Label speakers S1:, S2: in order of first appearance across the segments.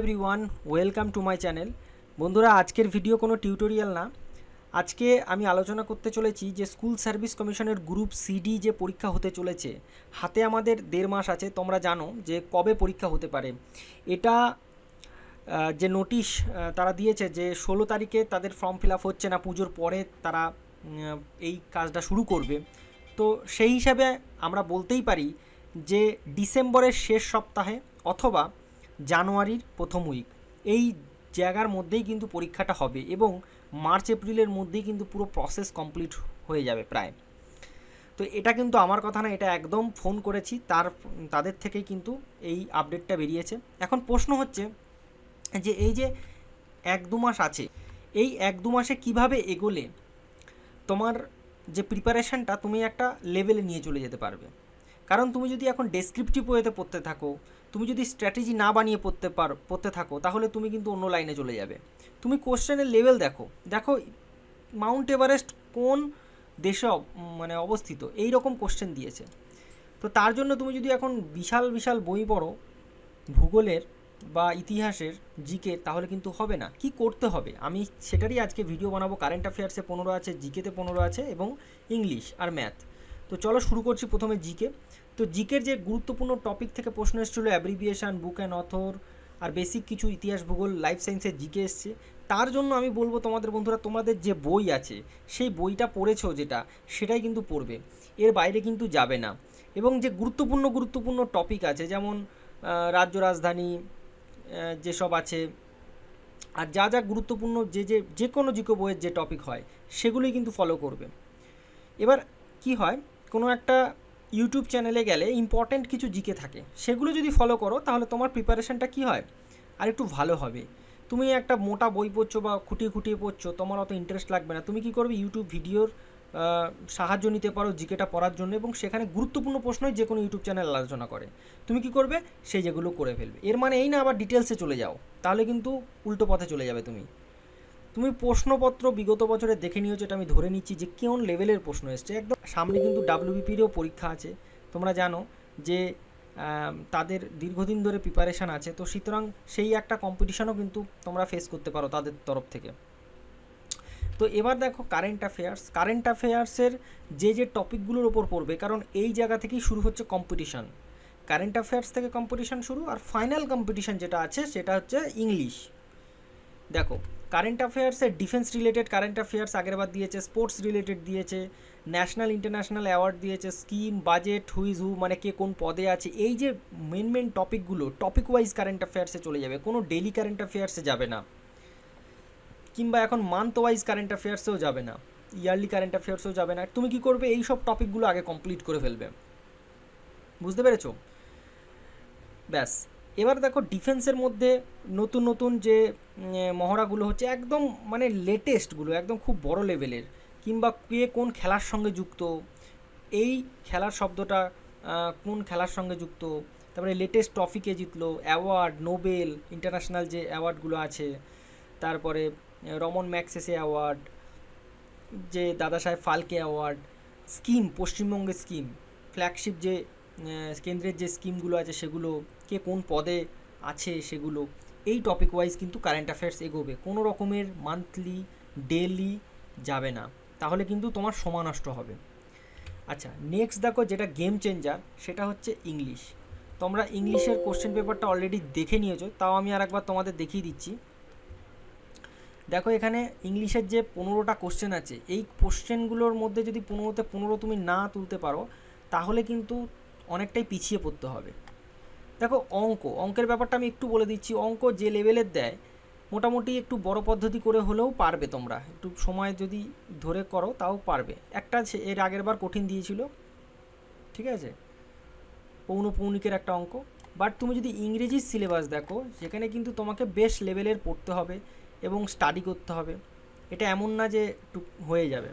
S1: Everyone welcome to my channel বন্ধুরা, আজকের video কোনো টিউটোরিয়াল না। আজকে আমি আলোচনা করতে চলেছি যে স্কুল সার্ভিস কমিশনের গ্রুপ সিডি যে পরীক্ষা হতে চলেছে, হাতে আমাদের দেড় মাস আছে, তোমরা জানো যে কবে পরীক্ষা হতে পারে। এটা যে নোটিশ তারা দিয়েছে যে ষোলো তারিখে তাদের ফর্ম ফিল আপ হচ্ছে না, পুজোর পরে তারা এই কাজটা শুরু করবে। তো সেই হিসাবে আমরা বলতেই পারি যে ডিসেম্বরের শেষ সপ্তাহে অথবা জানুয়ারির প্রথম উইক এই জায়গার মধ্যেই কিন্তু পরীক্ষাটা হবে এবং মার্চ, এপ্রিলের মধ্যেই কিন্তু পুরো প্রসেস কমপ্লিট হয়ে যাবে প্রায়। তো এটা কিন্তু আমার কথা না, এটা একদম ফোন করেছি, তার, তাদের থেকেই কিন্তু এই আপডেটটা বেরিয়েছে। এখন প্রশ্ন হচ্ছে যে এই যে এক দু মাস আছে, এই এক দু মাসে কীভাবে এগোলে তোমার যে প্রিপারেশনটা তুমি একটা লেভেলে নিয়ে চলে যেতে পারবে? কারণ তুমি যদি এখন ডেসক্রিপটিভ ওয়েতে পড়তে থাকো, তুমি যদি স্ট্র্যাটেজি না বানিয়ে পড়তে পারো, পড়তে থাকো, তাহলে তুমি কিন্তু অন্য লাইনে চলে যাবে। তুমি কোশ্চেনের লেভেল দেখো। দেখো মাউন্ট এভারেস্ট কোন দেশে মানে অবস্থিত? এই রকম কোশ্চেন দিয়েছে। তো তার জন্য তুমি যদি এখন বিশাল বিশাল বই পড়ো, ভূগোলের বা ইতিহাসের জিকে তাহলে কিন্তু হবে না। কি করতে হবে? আমি সেটারই আজকে ভিডিও বানাবো। কারেন্ট অ্যাফেয়ার্সে পনেরো আছে জিকেতে পনেরো আছে এবং ইংলিশ আর ম্যাথ তো চলো শুরু করছি প্রথমে জিকে তো জিকের যে গুরুত্বপূর্ণ টপিক থেকে প্রশ্ন এসেছিল অ্যাব্রিভিয়েশন বুক অ্যান্ড অথর আর বেসিক কিছু ইতিহাস, ভূগোল লাইফ সায়েন্সের জিকে এসছে। তার জন্য আমি বলব তোমাদের বন্ধুরা, তোমাদের যে বই আছে, সেই বইটা পড়েছো যেটা, সেটাই কিন্তু পড়বে। এর বাইরে কিন্তু যাবে না। এবং যে গুরুত্বপূর্ণ গুরুত্বপূর্ণ টপিক আছে, যেমন রাজ্য রাজধানী যেসব আছে, আর যা যা গুরুত্বপূর্ণ যে যে যে কোনো জিকো বইয়ের যে টপিক হয়, সেগুলোই কিন্তু ফলো করবে। এবার কি হয় কোনো একটা ইউটিউব চ্যানেলে গেলে ইম্পর্ট্যান্ট কিছু জিকে থাকে। সেগুলো যদি ফলো করো, তাহলে তোমার প্রিপারেশনটা কি হয়? আর একটু ভালো হবে। তুমি একটা মোটা বই পড়ছো বা খুঁটিয়ে খুঁটিয়ে পড়ছো, তোমার অত ইন্টারেস্ট লাগবে না। তুমি কি করবে? ইউটিউব ভিডিওর সাহায্য নিতে পারো জিকেটা পড়ার জন্য এবং সেখানে গুরুত্বপূর্ণ প্রশ্নই যে কোনো ইউটিউব চ্যানেল আলোচনা করে। তুমি কি করবে? সেই যেগুলো করে ফেলবে। এর মানে এই না আবার ডিটেলসে চলে যাও। তাহলে কিন্তু উল্টো পথে চলে যাবে তুমি। তুমি প্রশ্নপত্র বিগত বছরে দেখে নিয়েছো, এটা আমি ধরে নিচ্ছি যে কোন লেভেলের প্রশ্ন এসছে। একদম সামনে কিন্তু ডাব্লিউবিপিরও পরীক্ষা আছে। তোমরা জানো যে তাদের দীর্ঘদিন ধরে প্রিপারেশান আছে। তো সুতরাং সেই একটা কম্পিটিশনও কিন্তু তোমরা ফেস করতে পারো তাদের তরফ থেকে। তো এবার দেখো কারেন্ট অ্যাফেয়ার্স কারেন্ট অ্যাফেয়ার্সের যে যে টপিকগুলোর ওপর পড়বে, কারণ এই জায়গা থেকেই শুরু হচ্ছে কম্পিটিশন কারেন্ট অ্যাফেয়ার্স থেকে কম্পিটিশান শুরু, আর ফাইনাল কম্পিটিশন যেটা আছে সেটা হচ্ছে ইংলিশ দেখো কারেন্ট অ্যাফেয়ার্সের ডিফেন্স রিলেটেড কারেন্ট অ্যাফেয়ার্স আগেরবার দিয়েছে স্পোর্টস রিলেটেড দিয়েছে ন্যাশনাল ইন্টারন্যাশনাল অ্যাওয়ার্ড দিয়েছে স্কিম বাজেট হুইজ হু মানে কে কোন পদে আছে, এই যে মেন মেন টপিকগুলো টপিক ওয়াইজ কারেন্ট অ্যাফেয়ার্সে চলে যাবে, কোনো ডেলি কারেন্ট অ্যাফেয়ার্সে যাবে না। কিংবা এখন মান্থ ওয়াইজ কারেন্ট অ্যাফেয়ার্সেও যাবে না ইয়ারলি কারেন্ট অ্যাফেয়ার্সেও যাবে না, তুমি কি করবে, এই সব টপিকগুলো আগে কমপ্লিট করে ফেলবে। বুঝতে পেরেছ? ব্যাস। এবার দেখো ডিফেন্সের মধ্যে নতুন নতুন যে মহড়াগুলো হচ্ছে একদম মানে লেটেস্টগুলো একদম খুব বড় লেভেলের কিংবা কে কোন খেলার সঙ্গে যুক্ত, এই খেলার শব্দটা কোন খেলার সঙ্গে যুক্ত, তারপরে লেটেস্ট ট্রফিকে জিতলো অ্যাওয়ার্ড নোবেল ইন্টারন্যাশনাল যে অ্যাওয়ার্ডগুলো আছে, তারপরে রমন ম্যাক্সেসে অ্যাওয়ার্ড যে দাদা সাহেব ফালকে অ্যাওয়ার্ড স্কিম পশ্চিমবঙ্গের স্কিম ফ্ল্যাগশিপ যে কেন্দ্রের যে স্কিমগুলো আছে সেগুলো, কে কোন পদে আছে সেগুলো, এই টপিক ওয়াইজ কিন্তু কারেন্ট অ্যাফেয়ার্স এগোবে। কোনো রকমের মান্থলি ডেলি যাবে না। তাহলে কিন্তু তোমার সময় নষ্ট হবে। আচ্ছা নেক্সট দেখো যেটা গেম চেঞ্জার সেটা হচ্ছে ইংলিশ তোমরা ইংলিশের কোশ্চেন পেপারটা অলরেডি দেখে নিয়েছো, তাও আমি আর একবার তোমাদের দেখিয়ে দিচ্ছি। দেখো এখানে ইংলিশের যে পনেরোটা কোশ্চেন আছে, এই কোশ্চেনগুলোর মধ্যে যদি পনেরোতে পনেরো তুমি না তুলতে পারো, তাহলে কিন্তু অনেকটাই পিছিয়ে পড়তে হবে। দেখো, অঙ্ক, অঙ্কের ব্যাপারটা আমি একটু বলে দিচ্ছি। অঙ্ক যে লেভেলের দেয়, মোটামুটি একটু বড় পদ্ধতি করে হলেও পারবে তোমরা। একটু সময় যদি ধরে করো, তাও পারবে। একটা এর আগের বার কঠিন দিয়েছিল, ঠিক আছে? পৌনপৌনিকের একটা অঙ্ক। বাট তুমি যদি ইংরেজির সিলেবাস দেখো, সেখানে কিন্তু তোমাকে বেশ লেভেলের পড়তে হবে এবং স্টাডি করতে হবে। এটা এমন না যে হয়ে যাবে।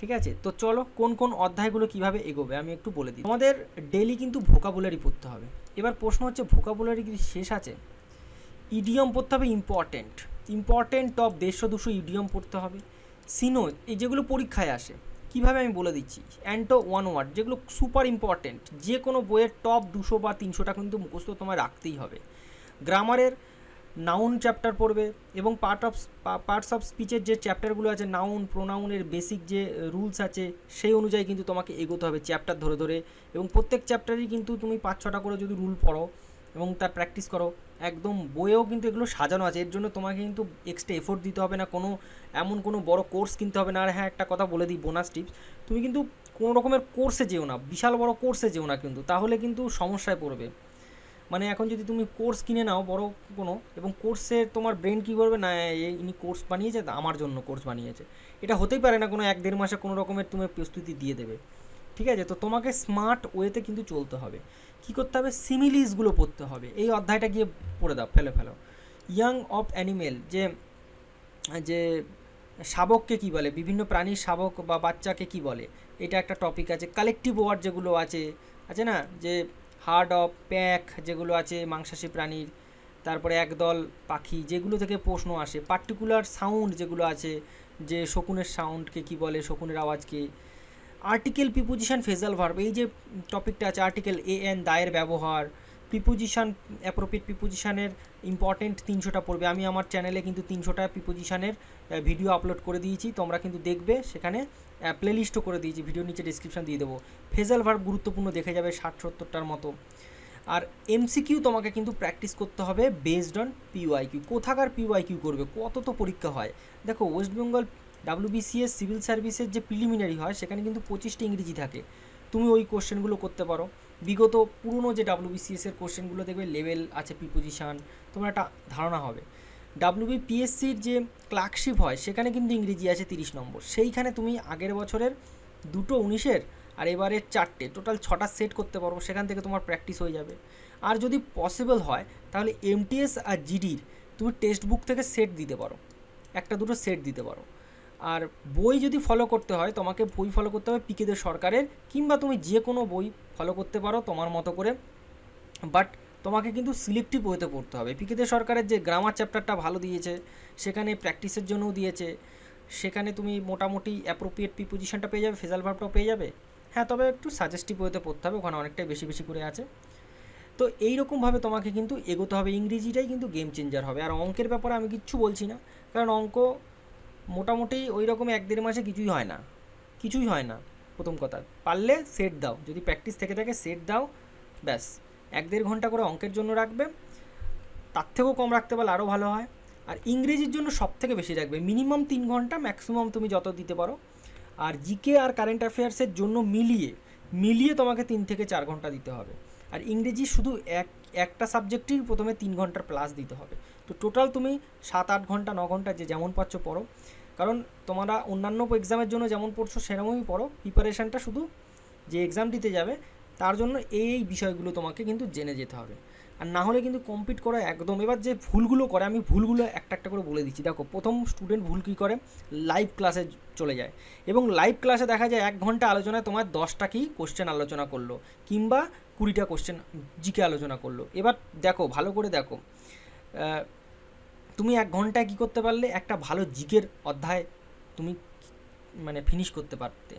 S1: ঠিক আছে? তো চলো কোন কোন অধ্যায়গুলো কীভাবে এগোবে আমি একটু বলে দিই। আমাদের ডেলি কিন্তু ভোকাবুলারি পড়তে হবে। এবার প্রশ্ন হচ্ছে ভোকাবুলারি কি শেষ আছে? ইডিয়ম পড়তে হবে ইম্পর্টেন্ট ইম্পর্টেন্ট টপ দেড়শো দুশো ইডিয়ম পড়তে হবে। সিনো এই যেগুলো পরীক্ষায় আসে, কীভাবে আমি বলে দিচ্ছি? অ্যান্টো ওয়ান ওয়ার্ড যেগুলো সুপার ইম্পর্টেন্ট যে কোনো বইয়ের টপ দুশো বা তিনশোটা কিন্তু মুখস্থ তোমায় রাখতেই হবে। গ্রামারের নাউন চ্যাপ্টার পড়বে এবং পার্ট অফ পার্টস অফ স্পিচের যে চ্যাপ্টারগুলো আছে নাউন প্রোনাউনের বেসিক যে রুলস আছে, সেই অনুযায়ী কিন্তু তোমাকে এগোতে হবে চ্যাপ্টার ধরে ধরে এবং প্রত্যেক চ্যাপ্টারই কিন্তু তুমি পাঁচ, ছটা করে যদি রুল পড়ো এবং তার প্র্যাকটিস করো, একদম বইয়েও কিন্তু এগুলো সাজানো আছে। এর জন্য তোমাকে কিন্তু এক্সট্রা এফোর্ট দিতে হবে না। কোনো, এমন কোনো বড় কোর্স কিনতে হবে না। আর হ্যাঁ একটা কথা বলে দিই বোনাস টিপস তুমি কিন্তু কোনো রকমের কোর্সে যেও না, বিশাল বড় কোর্সে যেও না কিন্তু, তাহলে কিন্তু সমস্যায় পড়বে। মানে এখন যদি তুমি কোর্স কিনে নাও, বড় কোনো, এবং কোর্সে তোমার ব্রেন কী করবে? না ইনি কোর্স বানিয়েছে আমার জন্য কোর্স বানিয়েছে। এটা হতেই পারে না কোনো, এক দেড় মাসে কোনো রকমের তুমি প্রস্তুতি দিয়ে দেবে। ঠিক আছে? তো তোমাকে স্মার্ট ওয়েতে কিন্তু চলতে হবে। কী করতে হবে? সিমিলিসগুলো পড়তে হবে। এই অধ্যায়টা গিয়ে পড়ে দাও, ফেলে, ফেলো। ইয়াং অফ অ্যানিমেল যে যে শাবককে কী বলে? বিভিন্ন প্রাণীর শাবক বা বাচ্চাকে কী বলে? এটা একটা টপিক আছে। কালেকটিভ ওয়ার্ড যেগুলো আছে আছে না? যে হার্ড অফ প্যাক যেগুলো আছে, মাংসাশী প্রাণীর, তারপরে একদল পাখি, যেগুলো থেকে প্রশ্ন আসে। পার্টিকুলার সাউন্ড যেগুলো আছে, যে শকুনের সাউন্ডকে কি বলে, শকুনের আওয়াজকে। আর্টিকেল প্রিপোজিশন ফেজাল ভার্ব এই যে টপিকটা আছে আর্টিকেল এ এন দায়ের ব্যবহার প্রিপোজিশন অ্যাপ্রোপ্রিয়েট প্রিপোজিশনের ইম্পর্টেন্ট তিনশোটা পড়বে। আমি আমার চ্যানেলে কিন্তু তিনশোটা প্রিপোজিশনের ভিডিও আপলোড করে দিয়েছি। তোমরা কিন্তু দেখবে, সেখানে প্লেলিস্টও করে দিয়েছি। ভিডিও নিচে ডিসক্রিপশন দিয়ে দেবো। ফেজাল ভার্ব গুরুত্বপূর্ণ দেখে যাবে ষাট সত্তরটার মতো। আর এমসিকিউ তোমাকে কিন্তু প্র্যাকটিস করতে হবে বেসড অন পিওয়াইকিউ কোথাকার পিওয়াইকিউ করবে? কত তো পরীক্ষা হয়। দেখো ওয়েস্ট বেঙ্গল ডাব্লিউবিসিএস সিভিল সার্ভিসের যে প্রিলিমিনারি হয়, সেখানে কিন্তু পঁচিশটা ইংরেজি থাকে। তুমি ওই কোশ্চেনগুলো করতে পারো। বিগত পুরনো যে ডাব্লিউবিসিএস এর কোশ্চেনগুলো দেখবে লেভেল আছে প্রিপোজিশন তোমার একটা ধারণা হবে। ডাব্লিউবিপিএসসির যে ক্লার্কশিপ হয়, সেখানে কিন্তু ইংরেজি আছে তিরিশ নম্বর। সেইখানে তুমি আগের বছরের দুটো উনিশের আর এবারে চারটে টোটাল ছটা সেট করতে পারো, সেখান থেকে তোমার প্র্যাকটিস হয়ে যাবে। আর যদি পসিবল হয়, তাহলে এমটিএস আর জিডির তুমি টেক্সট বুক থেকে সেট দিতে পারো। একটা দুটো সেট দিতে পারো। আর বই যদি ফলো করতে হয়, তোমাকে বই ফলো করতে হবে পিকেদের সরকারের, কিংবা তুমি যে কোনো বই ফলো করতে পারো তোমার মতো করে। বাট তোমাকে কিন্তু সিলেক্টিভ ওয়েতে পড়তে হবে। পিকেদের সরকারের যে গ্রামার চ্যাপ্টারটা ভালো দিয়েছে, সেখানে প্র্যাকটিসের জন্যও দিয়েছে, সেখানে তুমি মোটামুটি অ্যাপ্রোপ্রিয়েট প্রিপোজিশনটা পেয়ে যাবে ফেজাল ভাবটাও পেয়ে যাবে। হ্যাঁ তবে একটু সাজেস্টিভ ওয়েতে পড়তে হবে, ওখানে অনেকটাই বেশি বেশি করে আছে। তো এইরকমভাবে তোমাকে কিন্তু এগোতে হবে, ইংরেজিটাই কিন্তু গেম চেঞ্জার হবে। আর অঙ্কের ব্যাপারে আমি কিচ্ছু বলছি না, কারণ অঙ্ক মোটামুটি ওই রকম এক দেড় মাসে কিছুই হয় না। কিছুই হয় না, প্রথম কথা। পারলে সেট দাও। যদি প্র্যাকটিস থেকে থাকে সেট দাও। ব্যাস। এক দেড় ঘণ্টা করে অঙ্কের জন্য রাখবে। তার থেকেও কম রাখতে পারলে আরও ভালো হয়। আর ইংরেজির জন্য সব থেকে বেশি রাখবে। মিনিমাম তিন ঘণ্টা ম্যাক্সিমাম তুমি যত দিতে পারো। আর জিকে আর কারেন্ট অ্যাফেয়ার্সের জন্য মিলিয়ে মিলিয়ে তোমাকে তিন থেকে চার ঘণ্টা দিতে হবে। আর ইংরেজি শুধু এক, একটা সাবজেক্টেই প্রথমে তিন ঘণ্টার প্লাস দিতে হবে। তো টোটাল তুমি সাত, আট ঘণ্টা, ন ঘণ্টা যে যেমন পাচ্ছ পড়ো। কারণ তোমরা অন্যান্য এক্সামের জন্য যেমন পড়ছো, সেরকমই পড়ো। প্রিপারেশানটা শুধু যে এক্সাম দিতে যাবে, তার জন্য এই বিষয়গুলো তোমাকে কিন্তু জেনে যেতে হবে। আর না হলে কিন্তু কমপ্লিট করা একদম, এবার যে ভুলগুলো করে, আমি ভুলগুলো একটা একটা করে বলে দিচ্ছি। দেখো, প্রথম স্টুডেন্ট ভুল কী করে? লাইভ ক্লাসে চলে যায়। এবং লাইভ ক্লাসে দেখা যায় এক ঘণ্টা আলোচনায় তোমার দশটা কি কোশ্চেন আলোচনা করল, কিংবা কুড়িটা কোশ্চেন জিকে আলোচনা করল। এবার দেখো, ভালো করে দেখো তুমি এক ঘন্টায় কী করতে পারলে? একটা ভালো জিকের অধ্যায় তুমি মানে ফিনিশ করতে পারতে।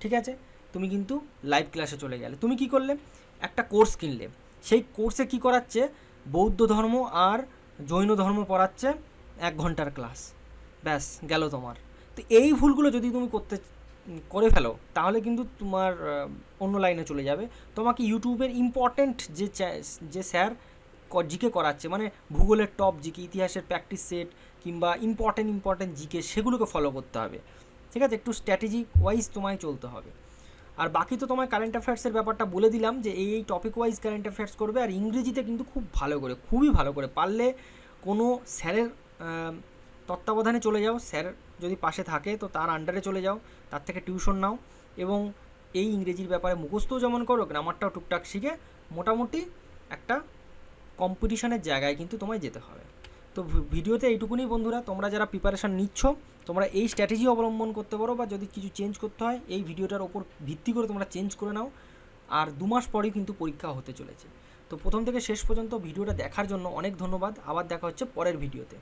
S1: ঠিক আছে? তুমি কিন্তু লাইভ ক্লাসে চলে গেলে। তুমি কি করলে? একটা কোর্স কিনলে। সেই কোর্সে কি করাচ্ছে? বৌদ্ধ ধর্ম আর জৈন ধর্ম পড়াচ্ছে এক ঘণ্টার ক্লাস ব্যাস, গেল তোমার। তো এই ভুলগুলো যদি তুমি করতে, করে ফেলো, তাহলে কিন্তু তোমার অন্য লাইনে চলে যাবে। তোমাকে ইউটিউবের ইম্পর্ট্যান্ট যে যে স্যার জিকে করাচ্ছে। মানে ভূগোলের টপ জিকে, ইতিহাসের প্র্যাকটিস সেট কিংবা ইম্পর্ট্যান্ট ইম্পর্ট্যান্ট জিকে সেগুলোকে ফলো করতে হবে। ঠিক আছে? একটু স্ট্র্যাটেজি ওয়াইজ তোমায় চলতে হবে। আর বাকি তো তোমায় কারেন্ট অ্যাফেয়ার্সের ব্যাপারটা বলে দিলাম যে, এই এই টপিক ওয়াইজ কারেন্ট অ্যাফেয়ার্স করবে আর ইংরেজিতে কিন্তু খুব ভালো করে, খুবই ভালো করে। পারলে কোনো স্যারের তত্ত্বাবধানে চলে যাও। স্যার যদি পাশে থাকে তো তার আন্ডারে চলে যাও, তার থেকে টিউশন নাও এবং এই ইংরেজির ব্যাপারে মুখস্থও যেমন করো গ্রামারটাও টুকটাক শিখে মোটামুটি একটা কম্পিটিশনের জায়গায় কিন্তু তোমায় যেতে হবে। তো ভিডিওতে এইটুকুনি বন্ধুরা, তোমরা যারা প্রিপারেশান নিচ্ছ, তোমরা এই স্ট্র্যাটেজি অবলম্বন করতে পারো বা যদি কিছু চেঞ্জ করতে হয়, এই ভিডিওটার ওপর ভিত্তি করে তোমরা চেঞ্জ করে নাও। আর দু মাস পরেই কিন্তু পরীক্ষা হতে চলেছে। তো প্রথম থেকে শেষ পর্যন্ত ভিডিওটা দেখার জন্য অনেক ধন্যবাদ। আবার দেখা হচ্ছে পরের ভিডিওতে।